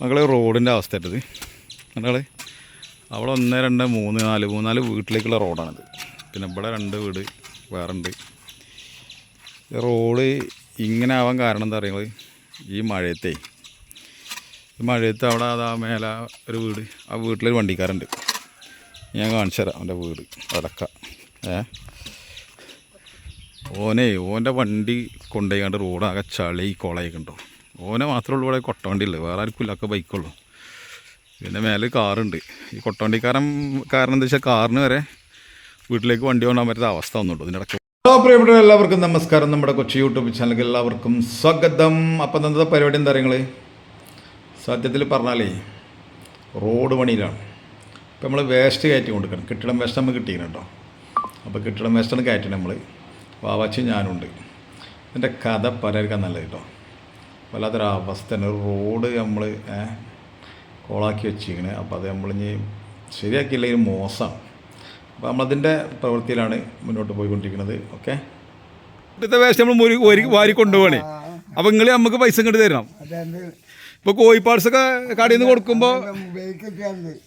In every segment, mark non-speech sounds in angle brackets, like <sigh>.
മകളെ റോഡിന്റെ അവസ്ഥ ഇട്ടത് മക്കളെ അവിടെ ഒന്ന് രണ്ട് മൂന്ന് നാല് മൂന്നാൽ വീട്ടിലേക്കുള്ള റോഡാണിത്. പിന്നെ ഇവിടെ രണ്ട് വീട് വേറുണ്ട്. റോഡ് ഇങ്ങനെ ആവാൻ കാരണം എന്താ പറയുക ഈ മഴയത്തേ. ഈ മഴയത്ത് അവിടെ അതാ മേലെ ഒരു വീട് ആ വീട്ടിലൊരു വണ്ടിക്കാരുണ്ട് ഞാൻ കാണിച്ചു തരാം അവന്റെ വീട് അടക്ക ഏ? ഓനെ ഓന്റെ വണ്ടി കൊണ്ടുപോയിക്കാണ്ട് റോഡാകെ ചളി കുളയൊക്കെ ഉണ്ടോ? ഓനെ മാത്രമേ ഉള്ളൂ ഇവിടെ കൊട്ടവണ്ടി ഉള്ളു വേറെ ആർക്കും ഇല്ല ഒക്കെ ബൈക്കുള്ളൂ പിന്നെ മേലെ കാറുണ്ട്. ഈ കൊട്ടവണ്ടിക്കാരൻ കാരണം എന്താ വെച്ചാൽ കാറിന് വരെ വീട്ടിലേക്ക് വണ്ടി കൊണ്ടാൻ പറ്റുന്ന അവസ്ഥ വന്നുള്ളൂ ഇതിന്റെ ഇടയ്ക്ക് പ്രിയപ്പെട്ട എല്ലാവർക്കും നമസ്കാരം. നമ്മുടെ കൊച്ചി യൂട്യൂബ് ചാനലിലേക്ക് എല്ലാവർക്കും സ്വാഗതം. അപ്പം എന്താ പരിപാടി എന്താ പറയുക സത്യത്തിൽ പറഞ്ഞാലേ റോഡ് പണിയിലാണ്. ഇപ്പം നമ്മൾ വേസ്റ്റ് കയറ്റി കൊടുക്കണം കെട്ടിടം വേസ്റ്റ് നമ്മൾ കിട്ടിയിരുന്നു കേട്ടോ. അപ്പോൾ കെട്ടിടം വേസ്റ്റാണ് കയറ്റണം നമ്മൾ വാവാച്ചി ഞാനുണ്ട്. എന്റെ കഥ പലർക്കാൻ നല്ലത് കേട്ടോ. വല്ലാത്തൊരു ഒരു റോഡ് നമ്മൾ കോളാക്കി വെച്ചിരിക്കണേ. അപ്പോൾ അത് നമ്മളിനി ശരിയാക്കിയില്ലെങ്കിൽ മോശം. അപ്പോൾ നമ്മളതിന്റെ പ്രവൃത്തിയിലാണ് മുന്നോട്ട് പോയിക്കൊണ്ടിരിക്കുന്നത്. ഓക്കെ? ഇപ്പോഴത്തെ വേസ്റ്റ് നമ്മൾ വാരി കൊണ്ടുപോകണേ അപ്പോൾ നിങ്ങൾ നമുക്ക് പൈസ ഇങ്ങോട്ട് തരണം. അതെന്ത്? ഇപ്പോൾ കോഴി പാർട്സ് ഒക്കെ കടയിൽ നിന്ന് കൊടുക്കുമ്പോൾ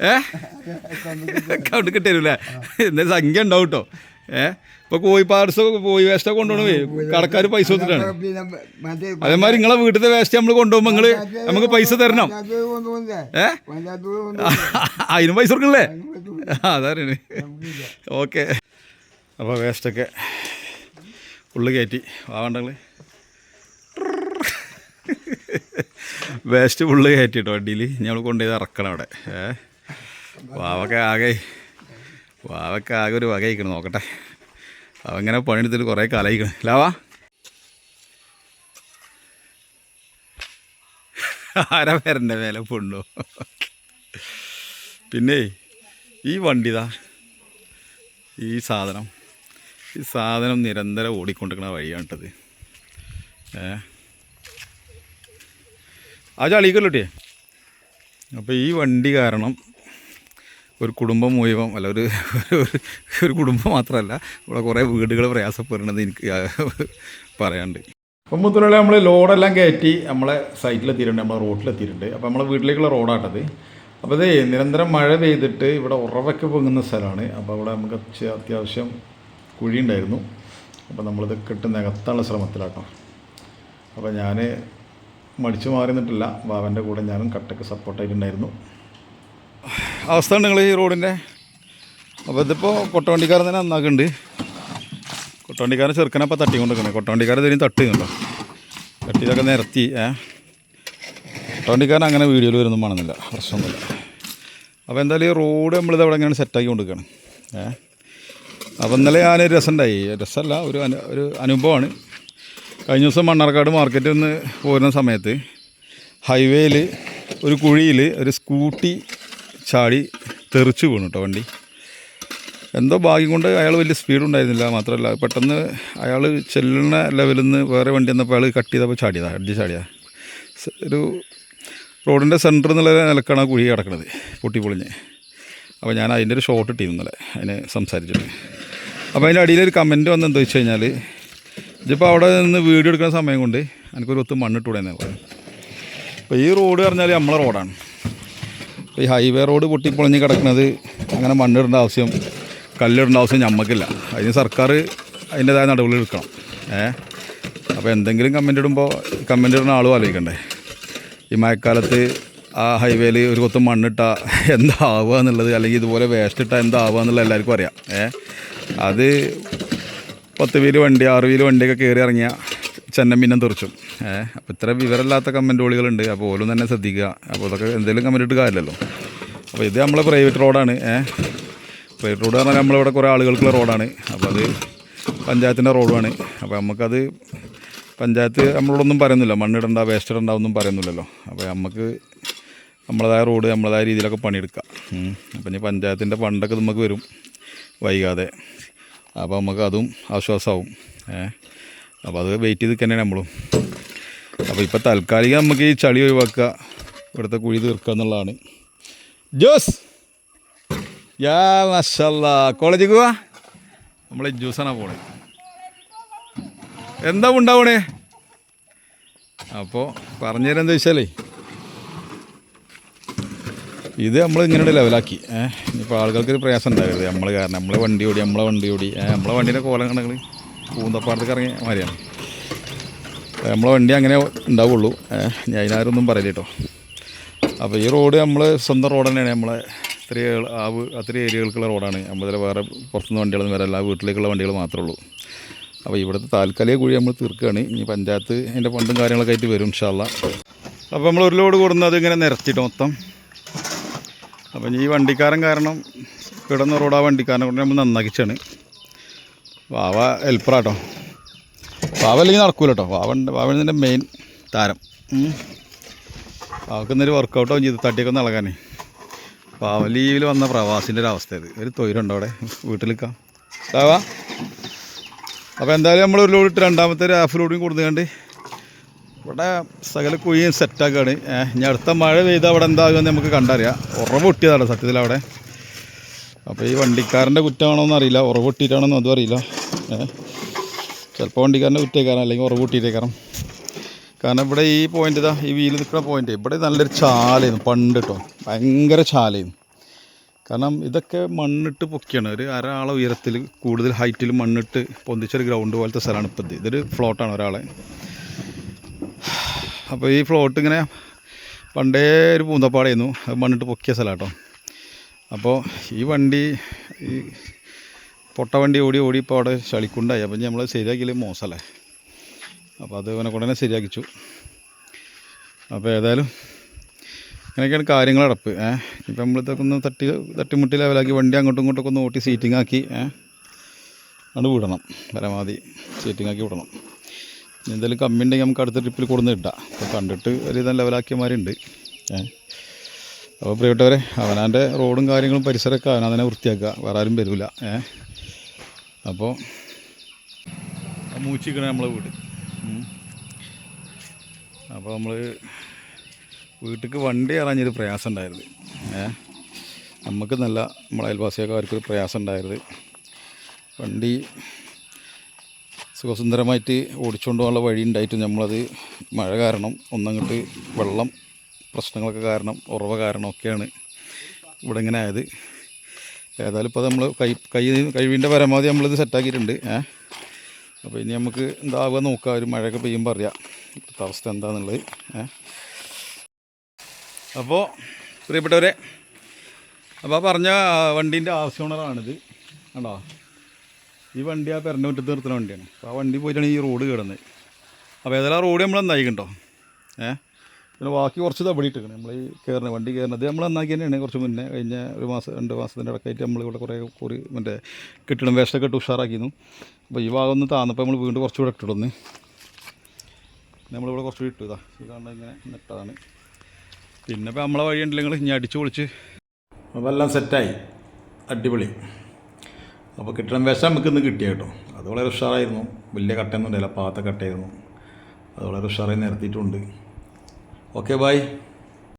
ഏ? അക്കൗണ്ട് കിട്ടരുല്ലേ എന്തായാലും സംഖ്യ ഉണ്ടാവും കേട്ടോ ഏ? ഇപ്പൊ കോഴി പാർട്സ് കോഴി വേസ്റ്റ് കൊണ്ടുപോകണേ കടക്കാർ പൈസ കൊടുത്തിട്ടാണ്. അതേമാതിരി നിങ്ങളെ വീട്ടിലത്തെ വേസ്റ്റ് നമ്മൾ കൊണ്ടുപോകുമ്പോൾ നിങ്ങൾ നമുക്ക് പൈസ തരണം. ഏഹ് <laughs> അതിനും പൈസ കൊടുക്കണല്ലേ? അതറിയണേ. ഓക്കെ. അപ്പോൾ വേസ്റ്റൊക്കെ ഉള്ളു കയറ്റി. ആവണ്ടങ്ങൾ വേസ്റ്റ് <laughs> ഫുള്ള് കയറ്റി കേട്ടോ വണ്ടിയിൽ ഞങ്ങൾ കൊണ്ടുപോയി ഇറക്കണം അവിടെ. ഏ? വാവൊക്കെ ആകെ വാവൊക്കെ ആകെ ഒരു വകയിക്കണം നോക്കട്ടെ. അവങ്ങനെ പണിയെടുത്തിട്ട് കുറേ കാലയിക്കണം. ലാവാ ആരാ പേരന്റെ മേലെ പൊണ്ണു? പിന്നെ ഈ വണ്ടിതാ ഈ സാധനം. ഈ സാധനം നിരന്തരം ഓടിക്കൊണ്ടിരിക്കുന്ന വഴിയാണ് കേട്ടത്. ഏ? ആ ചളിക്കല്ലോട്ടിയേ അപ്പോൾ ഈ വണ്ടി കാരണം ഒരു കുടുംബം മുഴുവൻ അല്ല ഒരു ഒരു- കുടുംബം മാത്രമല്ല ഇവിടെ കുറേ വീടുകൾ പ്രയാസപ്പെടുന്നത് എനിക്ക് പറയാണ്ട് അപ്പം മുതലുള്ള നമ്മൾ ലോഡെല്ലാം കയറ്റി നമ്മളെ സൈറ്റിലെത്തിയിട്ടുണ്ട് നമ്മളെ റോട്ടിലെത്തിയിട്ടുണ്ട്. അപ്പോൾ നമ്മളെ വീട്ടിലേക്കുള്ള റോഡാട്ടത്. അപ്പോൾ അതേ നിരന്തരം മഴ പെയ്തിട്ട് ഇവിടെ ഉറവൊക്കെ പൊങ്ങുന്ന സ്ഥലമാണ്. അപ്പോൾ അവിടെ നമുക്ക് അത്യ- അത്യാവശ്യം കുഴി ഉണ്ടായിരുന്നു അപ്പോൾ നമ്മളിത് കെട്ട് നികത്താനുള്ള ശ്രമത്തിലാട്ടോ. അപ്പോൾ ഞാൻ മടിച്ചു മാറി നിന്നിട്ടില്ല ബാബന്റെ കൂടെ ഞാനും കട്ടക്ക് സപ്പോർട്ടായിട്ടുണ്ടായിരുന്നു അവസ്ഥ നിങ്ങൾ ഈ റോഡിന്റെ. അപ്പോൾ ഇതിപ്പോൾ കൊട്ടവണ്ടിക്കാരൻ തന്നെ നന്നാക്കുന്നുണ്ട്. കൊട്ടവണ്ടിക്കാരൻ ചെറുക്കനെ അപ്പോൾ തട്ടി കൊണ്ടിരിക്കണേ കൊട്ടവണ്ടിക്കാരൻ ഇതിനും തട്ടി ഇതൊക്കെ നിരത്തി ഏ? കൊട്ടവണ്ടിക്കാരൻ അങ്ങനെ വീഡിയോയിൽ വരുന്നും വേണമെന്നില്ല പ്രശ്നമൊന്നുമില്ല. അപ്പോൾ എന്തായാലും ഈ റോഡ് നമ്മളിത് അവിടെ ഇങ്ങനെ സെറ്റാക്കി കൊണ്ടിരിക്കുകയാണ് ഏ? അപ്പോൾ ഇന്നലെ ഞാൻ രസമുണ്ടായി. രസമല്ല ഒരു അനു ഒരു അനുഭവമാണ്. കഴിഞ്ഞ ദിവസം മണ്ണാർക്കാട് മാർക്കറ്റിൽ നിന്ന് പോരുന്ന സമയത്ത് ഹൈവേയിൽ ഒരു കുഴിയിൽ ഒരു സ്കൂട്ടി ചാടി തെറിച്ചു വീണു കേട്ടോ വണ്ടി. എന്തോ ഭാഗ്യം കൊണ്ട് അയാൾ വലിയ സ്പീഡ് ഉണ്ടായിരുന്നില്ല. മാത്രമല്ല പെട്ടെന്ന് അയാൾ ചെല്ലുന്ന ലെവലിൽ നിന്ന് വേറെ വണ്ടി വന്നപ്പോൾ അയാൾ കട്ട് ചെയ്തപ്പോൾ ചാടിയതാണ് ചാടിയതാണ് സ- ഒരു റോഡിന്റെ സെന്റർ എന്നുള്ള നിലക്കാണ് കുഴി കിടക്കുന്നത് പൊട്ടിപ്പൊളിഞ്ഞ്. അപ്പോൾ ഞാൻ അതിന്റെ ഒരു ഷോട്ട് ഇട്ടിരുന്നു ഇന്നലെ അതിനെ സംസാരിച്ചിട്ട്. അപ്പോൾ അതിന്റെ അടിയിലൊരു കമന്റ് വന്ന് എന്താ വെച്ച് കഴിഞ്ഞാൽ ഇതിപ്പോൾ അവിടെ നിന്ന് വീഡിയോ എടുക്കുന്ന സമയം കൊണ്ട് എനിക്കൊരു ഒത്ത് മണ്ണിട്ടൂടെന്ന് പറഞ്ഞു അപ്പോൾ ഈ റോഡ് പറഞ്ഞാൽ നമ്മളെ റോഡാണ് ഈ ഹൈവേ റോഡ് പൊട്ടിപ്പൊളിഞ്ഞ് കിടക്കുന്നത് അങ്ങനെ മണ്ണിടേണ്ട ആവശ്യം കല്ലിടേണ്ട ആവശ്യം ഞമ്മക്കില്ല. അതിന് സർക്കാർ അതിന്റെതായ നടപടി എടുക്കണം. ഏ? അപ്പോൾ എന്തെങ്കിലും കമന്റ് ഇടുമ്പോൾ കമന്റ് ഇടുന്ന ആളും ആലോചിക്കണ്ടേ. ഈ മഴക്കാലത്ത് ആ ഹൈവേയിൽ ഒരു കൊത്ത് മണ്ണിട്ട എന്താവുക എന്നുള്ളത് അല്ലെങ്കിൽ ഇതുപോലെ വേസ്റ്റ് ഇട്ടാൽ എന്താവുക എന്നുള്ളത് എല്ലാവർക്കും അറിയാം. ഏ? അത് പത്ത് വീൽ വണ്ടി ആറ് വീൽ വണ്ടിയൊക്കെ കയറി ഇറങ്ങിയ ചെന്നം പിന്നം തെറിച്ചും. ഏഹ് അപ്പോൾ ഇത്ര വിവരമില്ലാത്ത കമന്റുകളുണ്ട് അപ്പോൾ ഓലും തന്നെ ശ്രദ്ധിക്കുക. അപ്പോൾ അതൊക്കെ എന്തെങ്കിലും കമന്റ് ഇട്ട് കാര്യമല്ലോ അപ്പോൾ ഇത് നമ്മളെ പ്രൈവറ്റ് റോഡാണ് ഏഹ് പ്രൈവറ്റ് റോഡ് പറഞ്ഞാൽ നമ്മളിവിടെ കുറേ ആളുകൾക്കുള്ള റോഡാണ് അപ്പോൾ അത് പഞ്ചായത്തിന്റെ റോഡുമാണ് അപ്പോൾ നമുക്കത് പഞ്ചായത്ത് നമ്മളോടൊന്നും പറയുന്നില്ല. മണ്ണിടണ്ട വേസ്റ്റ് ഇടണ്ട ഒന്നും പറയുന്നില്ലല്ലോ. അപ്പോൾ നമുക്ക് നമ്മളതായ റോഡ് നമ്മളതായ രീതിയിലൊക്കെ പണിയെടുക്കാം. ഉം. അപ്പം ഇനി പഞ്ചായത്തിന്റെ ഫണ്ടൊക്കെ നമുക്ക് വരും. വൈകാതെ. അപ്പോൾ നമുക്ക് അതും ആശ്വാസമാവും ഏ അപ്പോൾ അത് വെയിറ്റ് ചെയ്ത് തന്നെയാണ് നമ്മളും. അപ്പോൾ ഇപ്പോൾ താൽക്കാലികം നമുക്ക് ഈ ചളി ഒഴിവാക്കുക. ഇവിടുത്തെ കുഴി തീർക്കുക എന്നുള്ളതാണ്. ജോസ് യാ മഷല്ല. കോളേജിൽ പോവാ? നമ്മൾ ജ്യൂസാണ് പോണേ? എന്താ ഉണ്ടാവണേ? അപ്പോൾ പറഞ്ഞുതരാം എന്താ വെച്ചാലേ ഇത് നമ്മൾ ഇങ്ങനെ ലെവലാക്കി ഏഹ് ഇനിയിപ്പോൾ ആളുകൾക്ക് ഒരു പ്രയാസം ഉണ്ടാകരുത് നമ്മൾ കാരണം നമ്മളെ വണ്ടി ഓടി നമ്മളെ വണ്ടി ഓടി. നമ്മളെ വണ്ടീന്റെ കോലം കണ്ടെങ്കിൽ പൂന്തപ്പാടത്തേക്ക് ഇറങ്ങിയ മാതിരിയാണ്. നമ്മളെ വണ്ടി അങ്ങനെ ഉണ്ടാവുള്ളൂ. ഞാൻ അതിനാരൊന്നും പറയില്ല കേട്ടോ. അപ്പോൾ ഈ റോഡ് നമ്മൾ സ്വന്തം റോഡ് തന്നെയാണ്. നമ്മളെ ഇത്രയും ആവ് അത്ര ഏരിയകൾക്കുള്ള റോഡാണ്. നമ്മളിതിൽ വേറെ പുറത്തുനിന്ന് വണ്ടികളൊന്നും വരല്ല വീട്ടിലേക്കുള്ള വണ്ടികൾ മാത്രമേ ഉള്ളൂ. അപ്പോൾ ഇവിടുത്തെ താൽക്കാലിക കുഴി നമ്മൾ തീർക്കുകയാണ്. ഇനി പഞ്ചായത്ത് അതിന്റെ പണ്ടും കാര്യങ്ങളൊക്കെ ആയിട്ട് വരും ഇൻഷാല്ല അപ്പോൾ നമ്മൾ ഒരു ലോഡ് കൊടുന്ന് ഇങ്ങനെ നിരത്തിയിട്ട് മൊത്തം. അപ്പം ഈ വണ്ടിക്കാരൻ കാരണം കിടന്ന റോഡ് ആ വണ്ടിക്കാരനെ കൊണ്ട് നമ്മൾ നന്നാക്കിച്ചാണ്. വാവ ഹെൽപ്പറാട്ടോ വാവ അല്ലെങ്കിൽ നടക്കൂല കേട്ടോ വാവ വാവന്റെ മെയിൻ താരം. വാവക്ക് അവൾക്ക് ഇന്നൊരു വർക്കൗട്ടാവും ചെയ്ത് തട്ടിയൊക്കെ ഒന്ന് ഇളകാനേ. ലീവിൽ വന്ന പ്രവാസിന്റെ ഒരു അവസ്ഥ ഇത്. ഒരു തൊയിലുണ്ടോ അവിടെ? വീട്ടിൽ നിൽക്കാം. വാവാ. അപ്പോൾ എന്തായാലും നമ്മൾ ഒരു ലോഡിട്ട് രണ്ടാമത്തെ ഒരു ഹാഫ് ലോഡും കൊടുത്തുകൊണ്ട് ഇവിടെ സകല കുഴിയും സെറ്റാക്കാണ് ഇനി അടുത്ത മഴ പെയ്താൽ അവിടെ എന്താകുമെന്ന് നമുക്ക് കണ്ടറിയാം. ഉറവ് പൊട്ടിയതാണ് സത്യത്തിൽ അവിടെ. അപ്പോൾ ഈ വണ്ടിക്കാരന്റെ കുറ്റമാണോ എന്നറിയില്ല അറിയില്ല. പൊട്ടിയിട്ടാണോ എന്നും അതും അറിയില്ല. ചിലപ്പോൾ വണ്ടിക്കാരന്റെ കയറാം അല്ലെങ്കിൽ ഉറവ് കയറാം കാരണം ഇവിടെ ഈ പോയിന്റ് ഇതാ ഈ വീൽ നിൽക്കുന്ന പോയിന്റ് ഇവിടെ നല്ലൊരു ചാലായിരുന്നു പണ്ട് കേട്ടോ ഭയങ്കര ചാലായിരുന്നു കാരണം ഇതൊക്കെ മണ്ണിട്ട് പൊക്കിയാണ്. ഒരു ഒരാളെ ഉയരത്തിൽ കൂടുതൽ ഹൈറ്റിൽ മണ്ണിട്ട് പൊന്തിച്ചൊരു ഗ്രൗണ്ട് പോലത്തെ സ്ഥലമാണ് ഇപ്പം ഇത്. ഇതൊരു ഫ്ലോട്ടാണ് ഒരാളെ. അപ്പോൾ ഈ ഫ്ലോട്ട് ഇങ്ങനെ പണ്ടേ ഒരു പൂന്തപ്പാടായിരുന്നു അത് മണ്ണിട്ട് പൊക്കിയ സ്ഥലം കേട്ടോ അപ്പോൾ ഈ വണ്ടി ഈ പൊട്ട വണ്ടി ഓടി ഓടി ഇപ്പോൾ അവിടെ ചളിക്കുണ്ടായി. അപ്പം നമ്മൾ ശരിയാക്കിയില്ല മോശമല്ലേ? അപ്പോൾ അത് അവനെ കൊണ്ടുതന്നെ ശരിയാക്കിച്ചു. അപ്പോൾ ഏതായാലും അങ്ങനെയൊക്കെയാണ് കാര്യങ്ങൾ അടപ്പ് ഏഹ് ഇപ്പം നമ്മളിതൊക്കെ ഒന്ന് തട്ടി തട്ടിമുട്ടി ലെവലാക്കി വണ്ടി അങ്ങോട്ടും ഇങ്ങോട്ടൊക്കെ ഒന്ന് ഓട്ടി സീറ്റിംഗ് ആക്കി ഏഹ് അത് വിടണം. പരമാവധി സീറ്റിംഗ് ആക്കി വിടണം. എന്തെങ്കിലും കമ്മി ഉണ്ടെങ്കിൽ നമുക്ക് അടുത്ത ട്രിപ്പിൽ കൊടുന്ന് ഇട്ടാം അപ്പോൾ കണ്ടിട്ട് ഒരു ഇതെല്ലാം ലെവലാക്കിയമാരുണ്ട് ഏഹ് അപ്പോൾ പ്രിയപ്പെട്ടവരെ അവനാന്റെ റോഡും കാര്യങ്ങളും പരിസരമൊക്കെ അവനാ തന്നെ വൃത്തിയാക്കുക. വേറെ ആരും വരില്ല ഏഹ് അപ്പോൾ മൂച്ചിക്കണ നമ്മളെ വീട്. അപ്പോൾ നമ്മൾ വീട്ടിലേക്ക് വണ്ടി ഇറങ്ങിയൊരു പ്രയാസം ഉണ്ടായിരുന്നു. ഏ? നമുക്ക് നല്ല നമ്മളെ അയൽവാസിയൊക്കെ പ്രയാസം ഉണ്ടായിരുന്നു വണ്ടി സുഖസുന്ദരമായിട്ട് ഓടിച്ചുകൊണ്ട് പോകാനുള്ള വഴി ഉണ്ടായിട്ട് നമ്മളത് മഴ കാരണം ഒന്നങ്ങോട്ട് വെള്ളം പ്രശ്നങ്ങളൊക്കെ കാരണം ഉറവ കാരണമൊക്കെയാണ് ഇവിടെ ഇങ്ങനെ ആയത്. ഏതായാലും ഇപ്പോൾ നമ്മൾ കൈ കൈ കഴിവിന്റെ പരമാവധി നമ്മളിത് സെറ്റാക്കിയിട്ടുണ്ട് ഏ? അപ്പോൾ ഇനി നമുക്ക് എന്താവുക നോക്കാം ഒരു മഴയൊക്കെ പെയ്യുമ്പോൾ അറിയാം. ഇപ്പോഴത്തെ അവസ്ഥ എന്താണെന്നുള്ളത് ഏ? അപ്പോൾ പ്രിയപ്പെട്ടവരെ അപ്പോൾ ആ പറഞ്ഞ വണ്ടീന്റെ ആവശ്യ ഓണറാണിത് കണ്ടോ? ഈ വണ്ടി ആ പെരന്റെ മുറ്റത്ത് നിർത്തുന്ന വണ്ടിയാണ്. അപ്പോൾ ആ വണ്ടി പോയിട്ടാണ് ഈ റോഡ് കിടന്നത് അപ്പോൾ ഏതായാലും ആ റോഡ് നമ്മൾ നന്നായി കണ്ടോ? ഏ? പിന്നെ ബാക്കി കുറച്ച് ഇട്ടിരിക്കണം നമ്മൾ ഈ കയറുന്ന വണ്ടി കയറുന്നത് നമ്മൾ നന്നാക്കി തന്നെയാണ് കുറച്ച് മുന്നേ കഴിഞ്ഞ ഒരു മാസം രണ്ട് മാസത്തിന്റെ നമ്മൾ ഇവിടെ കുറേ കുറി മറ്റേ കെട്ടിടം വേസ്റ്റൊക്കെ ഇട്ട് ഉഷാറാക്കിയിരുന്നു. അപ്പോൾ ഈ ഭാഗം ഒന്ന് താന്നപ്പോൾ നമ്മൾ വീണ്ടും കുറച്ച് കുറച്ചുകൂടെ ഇട്ടിടുന്നു. നമ്മളിവിടെ കുറച്ചുകൂടി ഇട്ടു ഇതാ. ഈ ഇങ്ങനെ നെട്ടതാണ്. പിന്നെ ഇപ്പോൾ നമ്മളെ വഴി ഉണ്ടെങ്കിൽ ഇനി അടിച്ചു പൊളിച്ച്. അപ്പോൾ എല്ലാം സെറ്റായി. അടിപൊളി. അപ്പോൾ കിട്ടണം വിഷം നമുക്ക് ഇന്ന് കിട്ടിയ കേട്ടോ. അത് വളരെ ഉഷാറായിരുന്നു. വലിയ കട്ടയൊന്നും ഉണ്ടായില്ല. പാത്ത കട്ടയായിരുന്നു. അത് വളരെ ഉഷാറായി നിരത്തിയിട്ടുണ്ട്. Okay bye